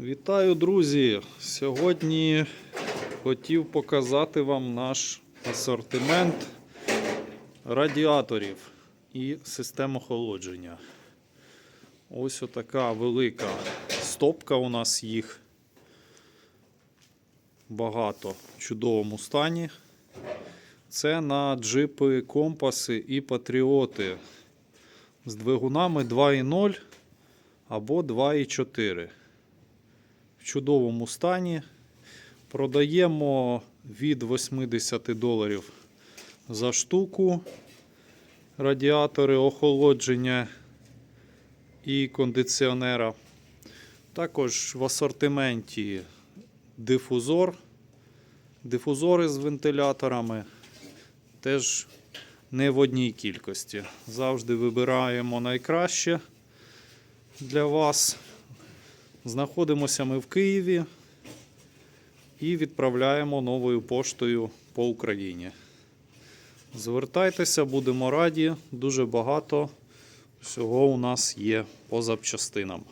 Вітаю, друзі! Сьогодні хотів показати вам наш асортимент радіаторів і систем охолодження. Ось отака велика стопка у нас їх. Багато в чудовому стані. Це на джипи, компаси і патріоти з двигунами 2.0 або 2.4 в чудовому стані. Продаємо від 80 доларів за штуку радіатори охолодження і кондиціонера. Також в асортименті дифузор, дифузори з вентиляторами. Теж не в одній кількості. Завжди вибираємо найкраще для вас. Знаходимося ми в Києві і відправляємо новою поштою по Україні. Звертайтеся, будемо раді. Дуже багато всього у нас є по запчастинам.